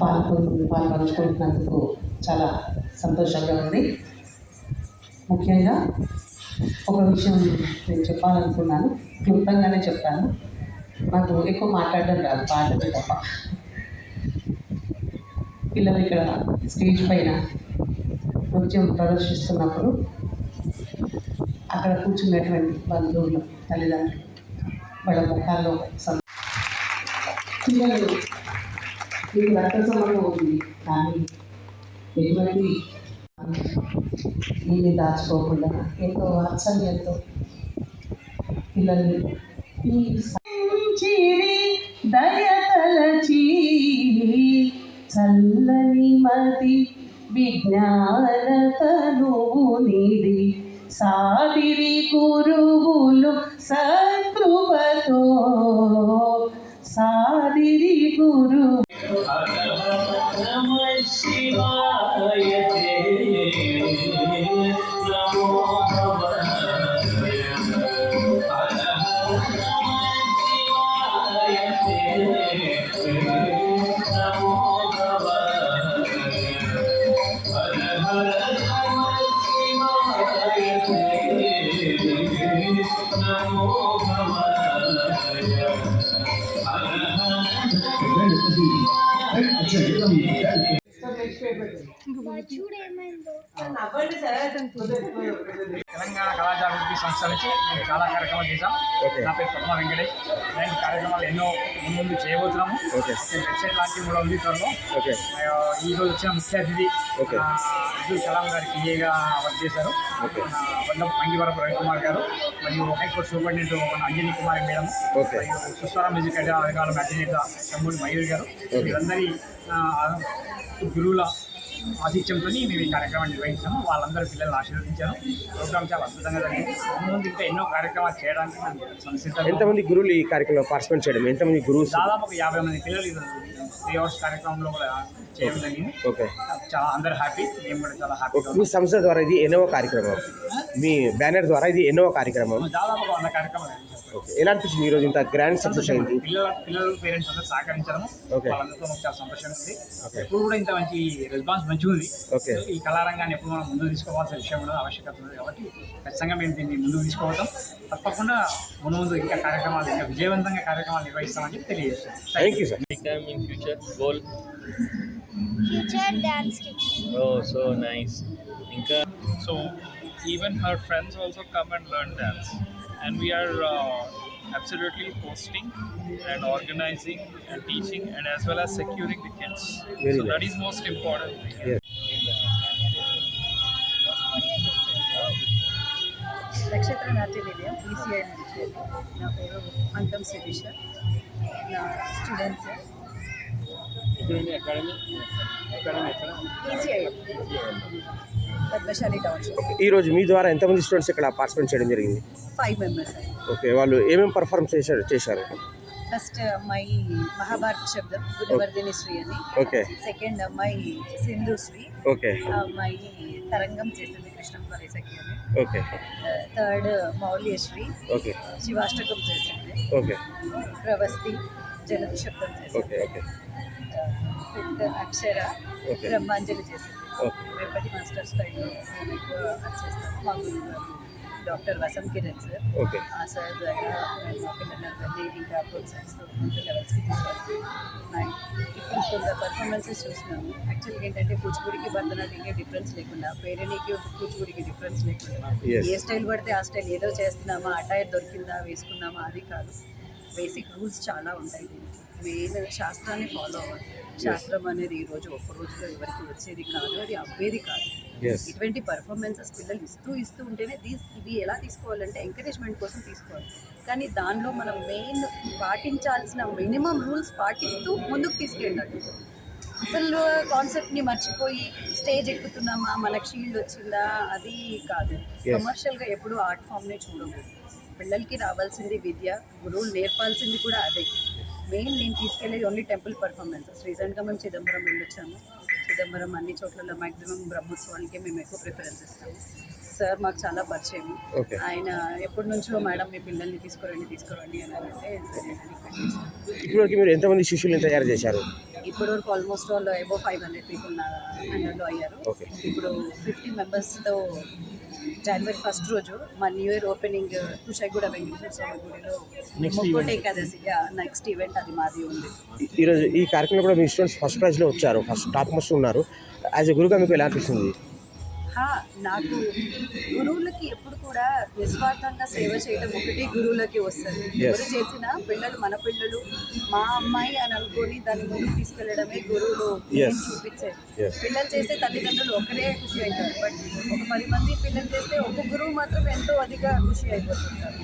పాల్గొ పాల్పంచుకుంటున్నందుకు చాలా సంతోషంగా ఉంది. ముఖ్యంగా ఒక విషయం నేను చెప్పాలనుకున్నాను క్లుప్తంగానే చెప్తాను నాకు ఎక్కువ మాట్లాడడం రాదు పాటలు తప్ప. పిల్లలు ఇక్కడ స్టేజ్ పైన నృత్యం ప్రదర్శిస్తున్నప్పుడు అక్కడ కూర్చున్నటువంటి బంధువులు తల్లిదండ్రులు వాళ్ళ ముఖాల్లో సం- పిల్లలు మీకు రక్త సంబంధం ఉంది కానీ ఎటువంటి ఏమి దాచుకోకుండా ఎంతో వాత్సల్యంతో పిల్లల్ని దయతలచి చల్లని మతి విజ్ఞాన Ben açıyorum. Ben açıyorum. Telangana కళాజాగృతి సంస్థ నుంచి మేము చాలా కార్యక్రమాలు చేశాం. నా పేరు పద్మ వెంకటేష్ ఇలాంటి కార్యక్రమాలు ఎన్నో ముందు చేయబోతున్నాము. వెబ్సైట్ లాంటి కూడా ఉంది త్వరలో ఈ రోజు వచ్చిన ముఖ్య అతిథి అబ్దుల్ కలాం గారి పిఏగా వర్క్ చేశారు వడ్డం మంగివరపు రవికుమార్ గారు మరియు హైకోర్టు సూపరింటెండెంట్ మన అంజనీ కుమారి మేడం. మరియు సుస్వర మ్యూజిక్ అధికారుల అధినేత తమ్ముడు మయూరి గారు. వీరందరి గురువుల ఆతిథ్యంతో మేము ఈ కార్యక్రమాన్ని నిర్వహించాము. వాళ్ళందరూ పిల్లల్ని ఆశీర్వదించారు. ప్రోగ్రామ్ చాలా అద్భుతంగా జరిగింది. ముందు ఇంకా ఎన్నో కార్యక్రమాలు చేయడానికి మేము సంసిద్ధంగా ఎంతమంది గురువులు ఈ కార్యక్రమంలో పార్టిసిపేట్ చేయడం? ఎంతమంది గురువు దాదాపు ఒక యాభై మంది పిల్లలు త్రీ అవర్స్ కార్యక్రమంలో కూడా చేయడం జరిగింది. ఓకే. చాలా అందరూ హ్యాపీ. మేము కూడా చాలా ఓకే. హ్యాపీగా మీ సంస్థ ద్వారా ఇది ఎన్నో కార్యక్రమం. మీ బ్యానర్ ద్వారా ఇది ఎన్నో కార్యక్రమం. దాదాపు వంద కార్యక్రమాలు ఎలా అనిపించింది ఈరోజు ఇంత గ్రాండ్ సక్సెస్ అయింది? పిల్లల పిల్లలు పేరెంట్స్ అందరూ సహకరించడము. ఓకే. వాళ్ళందరితో మాకు చాలా సంతోషంగా ఉంది. ఎప్పుడు కూడా ఇంత మంచి రెస్పాన్స్ మంచిగా ఉంది. ఓకే. ఈ కళారంగాన్ని ఎప్పుడు మనం ముందుకు తీసుకోవాల్సిన విషయం కూడా ఆవశ్యకత ఉంది కాబట్టి ఖచ్చితంగా మేము దీన్ని ముందుకు తీసుకోవడం తప్పకుండా ముందు ముందు ఇంకా కార్యక్రమాలు ఇంకా విజయవంతంగా కార్యక్రమాలు నిర్వహిస్తామని చెప్పి తెలియజేస్తాం thank you sir future goal. Future dance teacher. oh so nice. ఇంకా So even her friends also come and learn dance, and we are uh, absolutely hosting and organizing and teaching, and as well as securing the kids. Very so that nice. is most important. Yes. నక్షత్ర నాట్య నిలయం ECI నుంచి నా పేరు అంకం శిరీష నా students academy academy ఎక్కడ ECI Padmashali township. ఈరోజు మీ ద్వారా ఎంతమంది స్టూడెంట్స్ ఇక్కడ పార్టిసిపేట్ చేయడం జరిగింది? ఫైవ్ మెంబర్స్ ఓకే వాళ్ళు ఏమేమి పర్ఫార్మ్ చేశారు చేశారు? ఫస్ట్ అమ్మాయి మహాభారత శబ్దం గుణవర్ధిని శ్రీ అని. ఓకే. సెకండ్ అమ్మాయి సింధు శ్రీ. ఓకే. ఆ అమ్మాయి తరంగం చేసింది కృష్ణం పరిసకి అని. Okay. Third Moulyasri okay. Shivashtakam చేసింది. ఓకే. ప్రవస్తి జలది శబ్దం చేసింది. Okay okay. అక్షర. బ్రహ్మాంజలి చేసింది. ఓకే. తిరుపతి మాస్టర్ స్టైల్లో మేము ఎక్కువ మా డాక్టర్ వసంత్ కిరణ్ సార్. ఆ సార్ ద్వారా మేము పిల్లలందరినీ ఇంకా ప్రోత్సహిస్తూ ముందు లెవెల్స్కి తీసుకెళ్తాం ఇప్పుడు కొంత పర్ఫార్మెన్సెస్ చూసినాము యాక్చువల్గా ఏంటంటే కూచిపూడికి భరతనాట్యంకి డిఫరెన్స్ లేకుండా పేరెనీకి కూచిపూడికి డిఫరెన్స్ లేకుండా. ఏ స్టైల్ పడితే ఆ స్టైల్ ఏదో చేస్తున్నామా అటైర్ దొరికిందా వేసుకున్నామా అది కాదు. బేసిక్ రూల్స్ చాలా ఉంటాయి మెయిన్ శాస్త్రాన్ని ఫాలో అవ్వాలి. శాస్త్రం అనేది ఈ రోజు ఒక్క రోజులో ఎవరికి వచ్చేది కాదు అది అవ్వేది కాదు. ఇటువంటి పర్ఫార్మెన్సెస్ పిల్లలు ఇస్తూ ఇస్తూ ఉంటేనే దీస్ ఇవి ఎలా తీసుకోవాలంటే ఎంకరేజ్మెంట్ కోసం తీసుకోవాలి. కానీ దానిలో మనం మెయిన్ పాటించాల్సిన మినిమం రూల్స్ పాటిస్తూ ముందుకు తీసుకెళ్ళాలి. అసలు కాన్సెప్ట్ని మర్చిపోయి స్టేజ్ ఎక్కుతున్నామా మనకు షీల్డ్ వచ్చిందా అది కాదు. కమర్షియల్గా ఎప్పుడూ ఆర్ట్ ఫామ్నే చూడకూడదు. పిల్లలకి రావాల్సింది విద్య గురువులు నేర్పాల్సింది కూడా అదే. మెయిన్ నేను తీసుకెళ్ళేది ఓన్లీ టెంపుల్ పర్ఫార్మెన్సెస్ రీసెంట్గా మేము చిదంబరం వెళ్ళొచ్చాము. చిదంబరం అన్ని చోట్ల మ్యాక్సిమం బ్రహ్మోత్సవానికి మేము ఎక్కువ ప్రిఫరెన్స్ ఇస్తాము. సార్ మాకు చాలా పరిచయం ఆయన ఎప్పటి నుంచో మేడం మీ పిల్లల్ని తీసుకురండి తీసుకురండి అని అంటే ఇప్పటివరకు మీరు ఎంతమంది శిష్యుల్ని తయారు చేశారు? ఇప్పటివరకు ఆల్మోస్ట్ వాళ్ళు అబౌవ్ ఫైవ్ హండ్రెడ్ పీపుల్ అయ్యారు. ఇప్పుడు ఫిఫ్టీ మెంబర్స్తో జనవరి ఫస్ట్ రోజు మా new year opening Kushaiguda Venkateshwara Swamy గుడిలో ముక్కోటి ఏకాదశి నెక్స్ట్ ఈవెంట్ అది మాది ఉంది. ఈ- ఈరోజు ఈ కార్యక్రమంలో కూడా మీ స్టూడెంట్స్ ఫస్ట్ ప్రైజ్లో వచ్చారు ఫస్ట్ టాప్ మోస్ట్ ఉన్నారు. యాజ్ ఎ గురుగా మీకు ఎలా అనిపిస్తుంది? హా, నాకు గురువులకి ఎప్పుడు కూడా నిస్వార్థంగా సేవ చేయడం ఒకటి గురువులకి వస్తుంది. ఎవరు చేసినా పిల్లలు మన పిల్లలు మా అమ్మాయి అని అనుకొని దాన్ని ముందుకు తీసుకెళ్ళడమే గురువులు Yes. పిల్లలు చేస్తే తల్లిదండ్రులు ఒకరే ఖుషి అవుతారు బట్ ఒక పది మంది పిల్లలు చేస్తే ఒక గురువు మాత్రం ఎంతో అధిక ఖుషి అయిపోతుంటారు.